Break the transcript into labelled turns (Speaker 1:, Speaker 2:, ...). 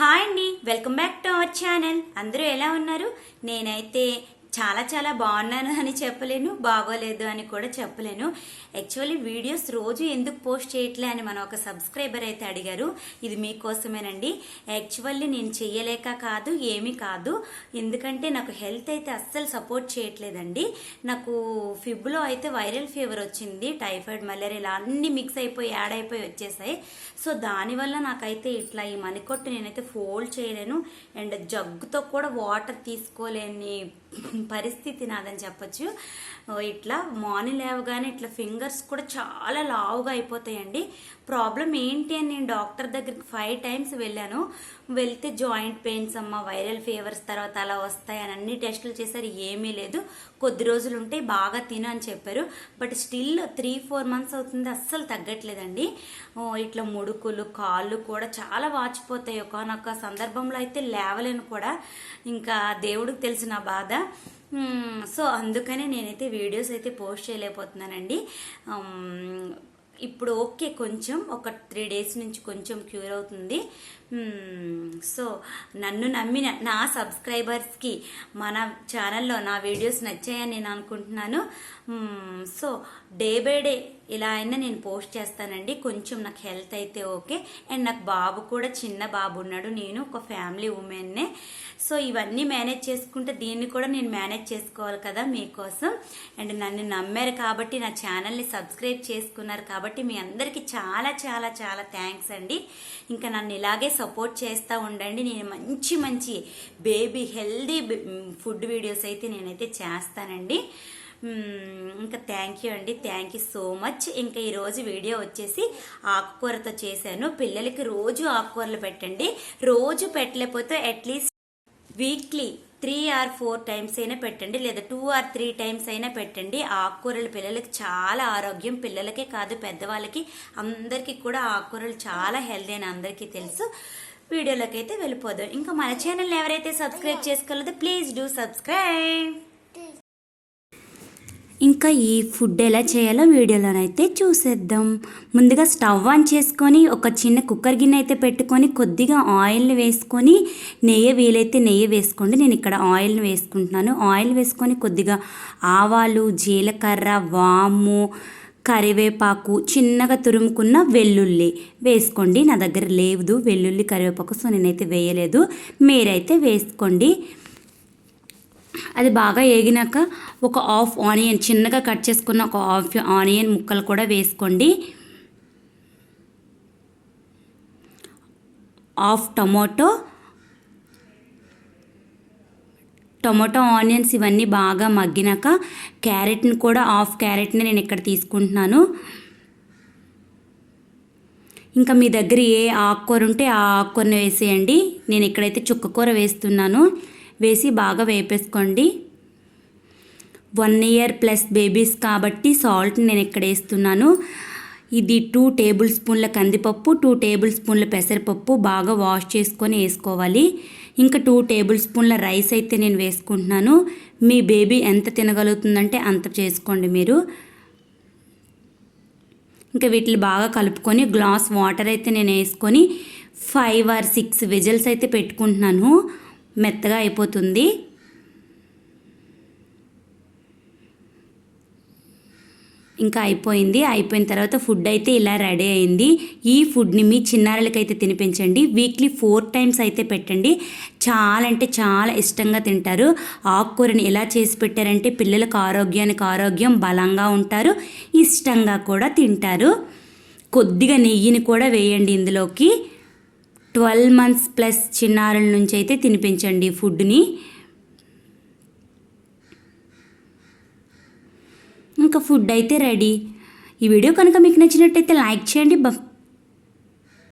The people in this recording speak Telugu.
Speaker 1: హాయ్ అండి welcome back to our channel. అందరూ ఎలా ఉన్నారు? నేనైతే చాలా చాలా బాగున్నాను అని చెప్పలేను బాగోలేదు అని కూడా చెప్పలేను. యాక్చువల్లీ వీడియోస్ రోజు ఎందుకు పోస్ట్ చేయట్లే అని మన ఒక సబ్స్క్రైబర్ అయితే అడిగారు. ఇది మీకోసమేనండి. యాక్చువల్లీ నేను చెయ్యలేక కాదు ఏమీ కాదు. ఎందుకంటే నాకు హెల్త్ అయితే అస్సలు సపోర్ట్ చేయట్లేదండి. నాకు ఫిబ్లో అయితే వైరల్ ఫీవర్ వచ్చింది టైఫాయిడ్ మలేరియా ఇలా అన్నీ మిక్స్ అయిపోయి యాడ్ అయిపోయి వచ్చేసాయి. సో దానివల్ల నాకైతే ఇట్లా ఈ మణికొట్టు నేనైతే ఫోల్డ్ చేయలేను. అండ్ జగ్గుతో కూడా వాటర్ తీసుకోలేని పరిస్థితి నాదని చెప్పొచ్చు. ఇట్లా మార్నింగ్ లేవగానే ఇట్లా ఫింగర్స్ కూడా చాలా లావుగా అయిపోతాయండి. ప్రాబ్లం ఏంటి అని నేను డాక్టర్ దగ్గరికి ఫైవ్ టైమ్స్ వెళ్ళాను. వెళ్తే జాయింట్ పెయిన్స్ అమ్మ వైరల్ ఫీవర్స్ తర్వాత అలా వస్తాయి అని అన్ని టెస్టులు చేశారు ఏమీ లేదు. కొద్ది రోజులు ఉంటే బాగా తిను అని చెప్పారు. But still three four months అవుతుంది అస్సలు తగ్గట్లేదండి. ఇట్లా ముడుకులు కాళ్ళు కూడా చాలా వాచిపోతాయి. ఒకనొక సందర్భంలో అయితే లేవలేను కూడా. ఇంకా దేవుడికి తెలిసిన బాధ. సో అందుకనే నేనైతే వీడియోస్ అయితే పోస్ట్ చేయలేకపోతున్నానండి. ఇప్పుడు ఓకే కొంచెం ఒక త్రీ డేస్ నుంచి కొంచెం క్యూర్ అవుతుంది. సో నన్ను నమ్మిన నా సబ్స్క్రైబర్స్కి మన ఛానల్లో నా వీడియోస్ నచ్చాయని నేను అనుకుంటున్నాను. సో డే బై డే ఇలా అయినా నేను పోస్ట్ చేస్తానండి. కొంచెం నాకు హెల్త్ అయితే ఓకే. అండ్ నాకు బాబు కూడా చిన్న బాబు ఉన్నాడు. నేను ఒక ఫ్యామిలీ ఉమెన్నే. సో ఇవన్నీ మేనేజ్ చేసుకుంటే దీన్ని కూడా నేను మేనేజ్ చేసుకోవాలి కదా మీకోసం. అండ్ నన్ను నమ్మారు కాబట్టి నా ఛానల్ని సబ్స్క్రైబ్ చేసుకున్నారు కాబట్టి మీ అందరికీ చాలా చాలా చాలా థ్యాంక్స్ అండి. ఇంకా నన్ను ఇలాగే సపోర్ట్ చేస్తూ ఉండండి. నేను మంచి మంచి బేబీ హెల్దీ ఫుడ్ వీడియోస్ అయితే నేనైతే చేస్తానండి. ఇంకా థ్యాంక్ యూ అండి. Thank you so much. ఇంకా ఈరోజు వీడియో వచ్చేసి ఆకుకూరతో చేశాను. పిల్లలకి రోజు ఆకుకూరలు పెట్టండి. రోజు పెట్టలేకపోతే at least weekly three or four times అయినా పెట్టండి లేదా టూ ఆర్ త్రీ టైమ్స్ అయినా పెట్టండి. ఆకుకూరలు పిల్లలకి చాలా ఆరోగ్యం పిల్లలకే కాదు పెద్దవాళ్ళకి అందరికీ కూడా ఆకుకూరలు చాలా హెల్దీ అని అందరికీ తెలుసు. వీడియోలోకి అయితే వెళ్ళిపోదాం. ఇంకా మన ఛానల్ ఎవరైతే సబ్స్క్రైబ్ చేసుకోలేదో ప్లీజ్ డూ సబ్స్క్రైబ్. ఇంకా ఈ ఫుడ్ ఎలా చేయాలో వీడియోలోనైతే చూసేద్దాం. ముందుగా స్టవ్ ఆన్ చేసుకొని ఒక చిన్న కుక్కర్ గిన్నె అయితే పెట్టుకొని కొద్దిగా ఆయిల్ని వేసుకొని నెయ్యి వీలైతే నెయ్యి వేసుకోండి. నేను ఇక్కడ ఆయిల్ని వేసుకుంటున్నాను. ఆయిల్ వేసుకొని కొద్దిగా ఆవాలు జీలకర్ర వాము కరివేపాకు చిన్నగా తురుముకున్న వెల్లుల్లి వేసుకోండి. నా దగ్గర లేదు వెల్లుల్లి కరివేపాకు సో నేనైతే వేయలేదు. మీరైతే వేసుకోండి. అది బాగా వేగినాక ఒక హాఫ్ ఆనియన్ చిన్నగా కట్ చేసుకున్న ఒక హాఫ్ ఆనియన్ ముక్కలు కూడా వేసుకోండి. హాఫ్ టమాటో టమాటో ఆనియన్స్ ఇవన్నీ బాగా మగ్గినాక క్యారెట్ని కూడా హాఫ్ క్యారెట్ని నేను ఇక్కడ తీసుకుంటున్నాను. ఇంకా మీ దగ్గర ఏ ఆకుకూర ఉంటే ఆ ఆకుకూరని వేసేయండి. నేను ఇక్కడైతే చుక్కకూర వేస్తున్నాను. వేసి బాగా వేపేసుకోండి. వన్ ఇయర్ ప్లస్ బేబీస్ కాబట్టి సాల్ట్ నేను ఇక్కడ వేస్తున్నాను. ఇది టూ టేబుల్ స్పూన్ల కందిపప్పు టూ టేబుల్ స్పూన్ల పెసరపప్పు బాగా వాష్ చేసుకొని వేసుకోవాలి. ఇంకా టూ టేబుల్ స్పూన్ల రైస్ అయితే నేను వేసుకుంటున్నాను. మీ బేబీ ఎంత తినగలుగుతుందంటే అంత చేసుకోండి మీరు. ఇంకా వీటిని బాగా కలుపుకొని గ్లాస్ వాటర్ అయితే నేను వేసుకొని ఫైవ్ ఆర్ సిక్స్ విజిల్స్ అయితే పెట్టుకుంటున్నాను. మెత్తగా అయిపోతుంది. ఇంకా అయిపోయింది. అయిపోయిన తర్వాత ఫుడ్ అయితే ఇలా రెడీ అయింది. ఈ ఫుడ్ని మీ చిన్నారులకైతే తినిపించండి. వీక్లీ ఫోర్ టైమ్స్ అయితే పెట్టండి. చాలా అంటే చాలా ఇష్టంగా తింటారు. ఆకుకూరని ఎలా చేసి పెట్టారంటే పిల్లలకు ఆరోగ్యానికి ఆరోగ్యం బలంగా ఉంటారు. ఇష్టంగా కూడా తింటారు. కొద్దిగా నెయ్యిని కూడా వేయండి ఇందులోకి. ట్వెల్వ్ మంత్స్ ప్లస్ చిన్నారుల నుంచి అయితే తినిపించండి ఫుడ్ని. ఇంకా ఫుడ్ అయితే రెడీ. ఈ వీడియో కనుక మీకు నచ్చినట్టయితే లైక్ చేయండి బ-